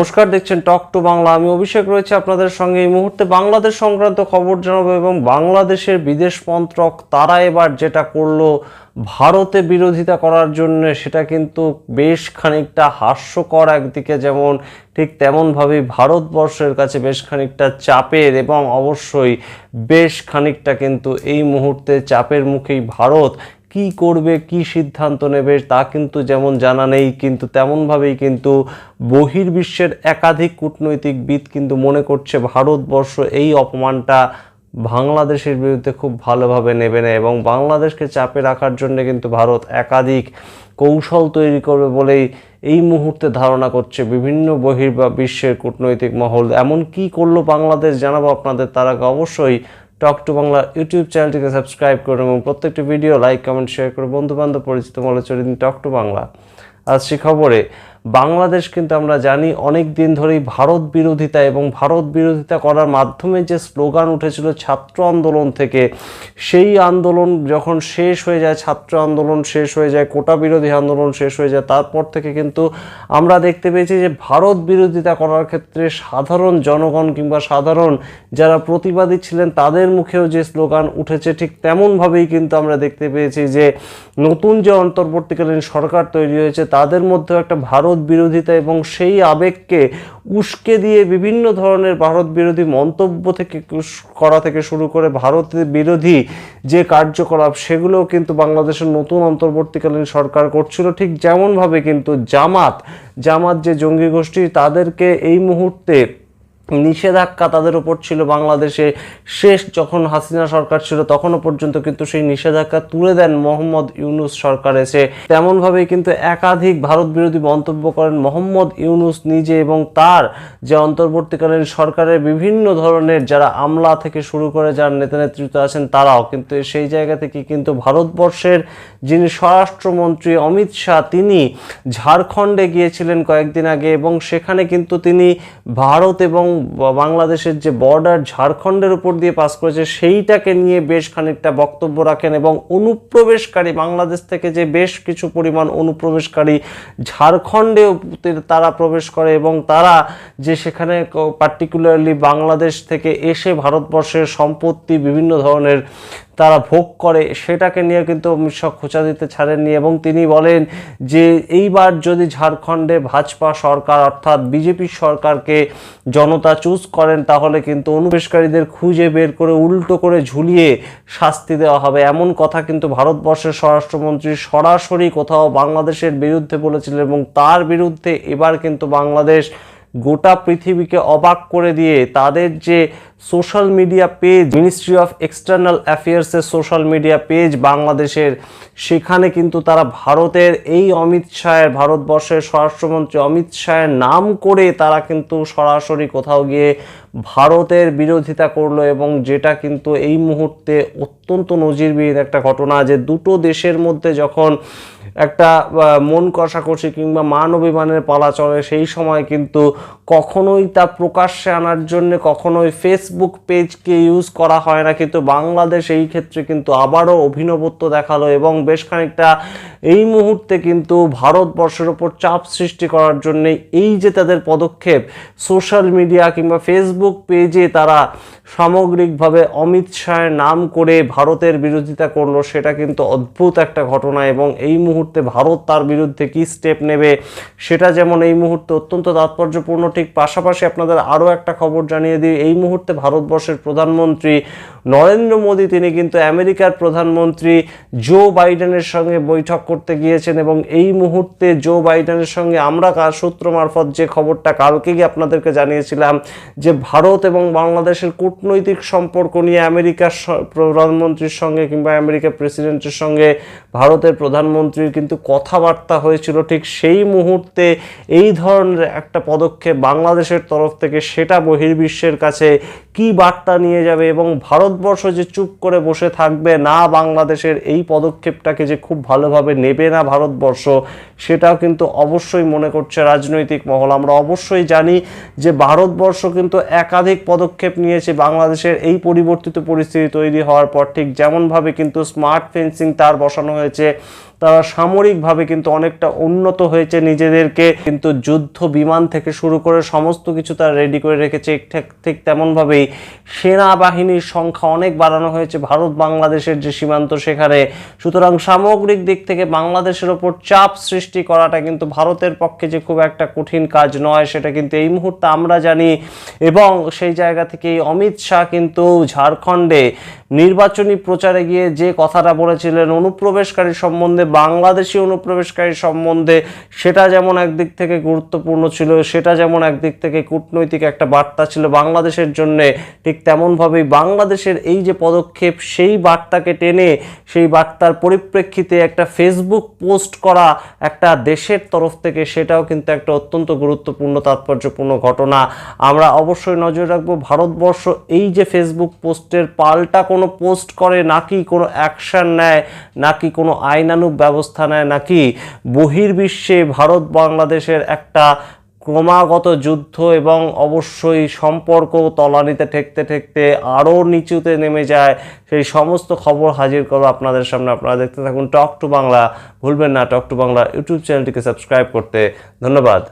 নমস্কার, দেখছেন টক টু বাংলা আমি অভিষেক রয়েছে আপনাদের সঙ্গে। এই মুহূর্তে বাংলাদেশ সংক্রান্ত খবর জানাব এবং বাংলাদেশের বিদেশ মন্ত্রক তারা এবার যেটা করল ভারতে বিরোধিতা করার জন্য, সেটা কিন্তু বেশ খানিকটা হাস্যকর একদিকে। যেমন ঠিক তেমনভাবেই ভারতবর্ষের কাছে বেশ খানিকটা চাপের এবং অবশ্যই বেশ খানিকটা কিন্তু এই মুহূর্তে চাপের মুখেই ভারত কি করবে, কি সিদ্ধান্ত নেবে, তা কিন্তু যেমন জানা নেই, কিন্তু তেমনভাবেই কিন্তু বহির্বিশ্বের একাধিক কূটনৈতিকবিদ কিন্তু মনে করছে ভারতবর্ষ এই অপমানটা বাংলাদেশের বিরুদ্ধে খুব ভালোভাবে নেবে না এবং বাংলাদেশকে চাপে রাখার জন্য কিন্তু ভারত একাধিক কৌশল তৈরি করবে বলেই এই মুহূর্তে ধারণা করছে বিভিন্ন বহির বা বিশ্বের কূটনৈতিক মহল। এমন কি করল বাংলাদেশ জানাব আপনাদের, তার অবশ্যই টক টু বাংলা ইউটিউব চ্যানেলটিকে সাবস্ক্রাইব করুন এবং প্রত্যেকটি ভিডিও লাইক, কমেন্ট শেয়ার করে বন্ধুবান্ধব, পরিচিত মলে চলে দিন টক টু বাংলা। আজ সে খবরে বাংলাদেশ কিন্তু আমরা জানি অনেক দিন ধরেই ভারত বিরোধিতা এবং ভারত বিরোধিতা করার মাধ্যমে যে স্লোগান উঠেছিল ছাত্র আন্দোলন থেকে, সেই আন্দোলন যখন শেষ হয়ে যায়, ছাত্র আন্দোলন শেষ হয়ে যায়, কোটা বিরোধী আন্দোলন শেষ হয়ে যায়, তারপর থেকে কিন্তু আমরা দেখতে পেয়েছি যে ভারত বিরোধিতা করার ক্ষেত্রে সাধারণ জনগণ কিংবা সাধারণ যারা প্রতিবাদী ছিলেন, তাদের মুখেও যে স্লোগান উঠেছে ঠিক তেমনভাবেই কিন্তু আমরা দেখতে পেয়েছি যে নতুন যে অন্তর্বর্তীকালীন সরকার তৈরি হয়েছে, তাদের মধ্যেও একটা ভারত বিরোধিতা এবং সেই আবেগকে উস্কে দিয়ে বিভিন্ন ধরনের ভারত বিরোধী মন্তব্য থেকে করা থেকে শুরু করে ভারতের বিরোধী যে কার্যকলাপ, সেগুলোও কিন্তু বাংলাদেশের নতুন অন্তর্বর্তীকালীন সরকার করছিল। ঠিক যেমনভাবে কিন্তু জামাত জামাত যে জঙ্গি গোষ্ঠী, তাদেরকে এই মুহূর্তে নিষেধাজ্ঞা তাদের উপর ছিল বাংলাদেশে। শেষ যখন হাসিনা সরকার ছিল, তখনও পর্যন্ত কিন্তু সেই নিষেধাজ্ঞা তুলে দেন মোহাম্মদ ইউনুস সরকার এসে। তেমনভাবেই কিন্তু একাধিক ভারত বিরোধী মন্তব্য করেন মোহাম্মদ ইউনুস নিজে এবং তার যে অন্তর্বর্তীকালীন সরকারের বিভিন্ন ধরনের যারা আমলা থেকে শুরু করে যার নেতা নেতৃত্ব আছেন, তারাও কিন্তু সেই জায়গা থেকে কিন্তু ভারতবর্ষের যিনি স্বরাষ্ট্রমন্ত্রী অমিত শাহ, তিনি ঝাড়খণ্ডে গিয়েছিলেন কয়েকদিন আগে এবং সেখানে কিন্তু তিনি ভারত এবং বাংলাদেশের যে বর্ডার ঝাড়খণ্ডের উপর দিয়ে পাস করেছে, সেইটাকে নিয়ে বেশ খানিকটা বক্তব্য রাখেন এবং অনুপ্রবেশকারী, বাংলাদেশ থেকে যে বেশ কিছু পরিমাণ অনুপ্রবেশকারী ঝাড়খণ্ডে তারা প্রবেশ করে এবং তারা যে সেখানে পার্টিকুলারলি বাংলাদেশ থেকে এসে ভারতবর্ষের সম্পত্তি, বিভিন্ন ধরনের তারা ভোগ করে, সেটাকে নিয়ে কিন্তু অমিত শাহ খোঁচা দিতে ছাড়েননি এবং তিনি বলেন যে এইবার যদি ঝাড়খণ্ডে ভাজপা সরকার অর্থাৎ বিজেপি সরকারকে জনতা চুজ করেন, তাহলে কিন্তু অনুপ্রবেশকারীদের খুঁজে বের করে উল্টো করে ঝুলিয়ে শাস্তি দেওয়া হবে। এমন কথা কিন্তু ভারতবর্ষের স্বরাষ্ট্রমন্ত্রী সরাসরি কোথাও বাংলাদেশের বিরুদ্ধে বলেছিলেন এবং তার বিরুদ্ধে এবার কিন্তু বাংলাদেশ গোটা পৃথিবীকে অবাক করে দিয়ে তাদের যে social media page ministry of external অ্যাফেয়ার্সের social media page বাংলাদেশের। সেখানে কিন্তু তারা ভারতের এই অমিত শাহের, ভারতবর্ষের স্বরাষ্ট্রমন্ত্রী অমিত শাহের নাম করে তারা কিন্তু সরাসরি কোথাও গিয়ে ভারতের বিরোধিতা করল এবং যেটা কিন্তু এই মুহূর্তে অত্যন্ত নজিরবিহীন একটা ঘটনা যে দুটো দেশের মধ্যে যখন একটা মন কষাকষি কিংবা মান অভিমানের পালা চলে, সেই সময় কিন্তু কখনোই তা প্রকাশ্যে আনার জন্য, কখনোই ফেসবুক পেজকে ইউজ করা হয় না, কিন্তু বাংলাদেশ এই ক্ষেত্রে কিন্তু আবারও অভিনবত্ব দেখাল এবং বেশ খানিকটা এই মুহূর্তে কিন্তু ভারতবর্ষের ওপর চাপ সৃষ্টি করার জন্য এই যে তাদের পদক্ষেপ সোশ্যাল মিডিয়া কিংবা ফেসবুক পেজে তারা সামগ্রিকভাবে অমিত শাহের নাম করে ভারতের বিরোধিতা করল, সেটা কিন্তু অদ্ভুত একটা ঘটনা এবং এই মুহূর্তে ভারত তার বিরুদ্ধে কি স্টেপ নেবে, সেটা যেমন এই মুহূর্তে অত্যন্ত তাৎপর্যপূর্ণ, ঠিক পাশাপাশি আপনাদের আরও একটা খবর জানিয়ে দিই, এই মুহূর্তে ভারতবর্ষের প্রধানমন্ত্রী নরেন্দ্র মোদী, তিনি কিন্তু আমেরিকার প্রধানমন্ত্রী জো বাইডেনের সঙ্গে বৈঠক করতে গিয়েছেন এবং এই মুহূর্তে জো বাইডেনের সঙ্গে আমরা সূত্র মারফত যে খবরটা কালকে গিয়ে আপনাদেরকে জানিয়েছিলাম যে ভারত এবং বাংলাদেশের কূটনৈতিক সম্পর্ক নিয়ে আমেরিকার প্রধানমন্ত্রীর সঙ্গে কিংবা আমেরিকার প্রেসিডেন্টের সঙ্গে ভারতের প্রধানমন্ত্রীর কিন্তু কথাবার্তা হয়েছিল ঠিক সেই মুহূর্তে এই ধরনের একটা পদক্ষেপ বাংলাদেশের তরফ থেকে সেটা বহির্বিশ্বের কাছে কি বার্তা নিয়ে যাবে এবং ভারতবর্ষ যে চুপ করে বসে থাকবে, না বাংলাদেশের এই পদক্ষেপটাকে যে খুব ভালোভাবে নেবে না ভারতবর্ষ, সেটাও কিন্তু অবশ্যই মনে করছে রাজনৈতিক মহল। আমরা অবশ্যই জানি যে ভারতবর্ষ কিন্তু একাধিক পদক্ষেপ নিয়েছে, বাংলাদেশের এই পরিবর্তিত পরিস্থিতি তৈরি হওয়ার পর ঠিক যেমনভাবে কিন্তু স্মার্ট ফেন্সিং তার বসানো হয়েছে তারা সামরিকভাবে কিন্তু অনেকটা উন্নত হয়েছে। নিজেদেরকে কিন্তু যুদ্ধ বিমান থেকে শুরু করে সমস্ত কিছু তারা রেডি করে রেখেছে। ঠিক ঠিক তেমনভাবেই সেনাবাহিনীর সংখ্যা অনেক বাড়ানো হয়েছে। ভারত বাংলাদেশের যে সীমান্ত সেখানে। সুতরাং সামগ্রিক দিক থেকে বাংলাদেশের ওপর চাপ সৃষ্টি করাটা কিন্তু ভারতের পক্ষে যে খুব একটা কঠিন কাজ নয়, সেটা কিন্তু এই মুহূর্তে আমরা জানি। এবং সেই জায়গা থেকেই অমিত শাহ কিন্তু ঝাড়খণ্ডে নির্বাচনী প্রচারে গিয়ে যে কথাটা বলেছিলেন, অনুপ্রবেশকারী সম্বন্ধে বাংলাদেশি অনুপ্রবেশকারী সম্বন্ধে সেটা যেমন একদিক থেকে গুরুত্বপূর্ণ ছিল, সেটা যেমন একদিক থেকে কূটনৈতিক একটা বার্তা ছিল বাংলাদেশের জন্যে, ঠিক তেমনভাবেই বাংলাদেশের এই যে পদক্ষেপ, সেই বার্তাকে টেনে, সেই বার্তার পরিপ্রেক্ষিতে একটা ফেসবুক পোস্ট করা একটা দেশের তরফ থেকে, সেটাও কিন্তু একটা অত্যন্ত গুরুত্বপূর্ণ, তাৎপর্যপূর্ণ ঘটনা। আমরা অবশ্যই নজর রাখব, ভারতবর্ষ এই যে ফেসবুক পোস্টের পাল্টা কোনো পোস্ট করে, নাকি কোনো অ্যাকশন নেয়, নাকি কোনো আইনানুগ ব্যবস্থা নেয় নাকি বহির্বিশ্বে ভারত বাংলাদেশের একটা ক্রমাগত যুদ্ধ এবং অবশ্যই সম্পর্ক তলানিতে ঠেকতে ঠেকতে আরও নিচুতে নেমে যায়, সেই সমস্ত খবর হাজির করো আপনাদের সামনে। আপনারা দেখতে থাকুন টক টু বাংলা। ভুলবেন না, টক টু বাংলা ইউটিউব চ্যানেলটিকে সাবস্ক্রাইব করতে। ধন্যবাদ।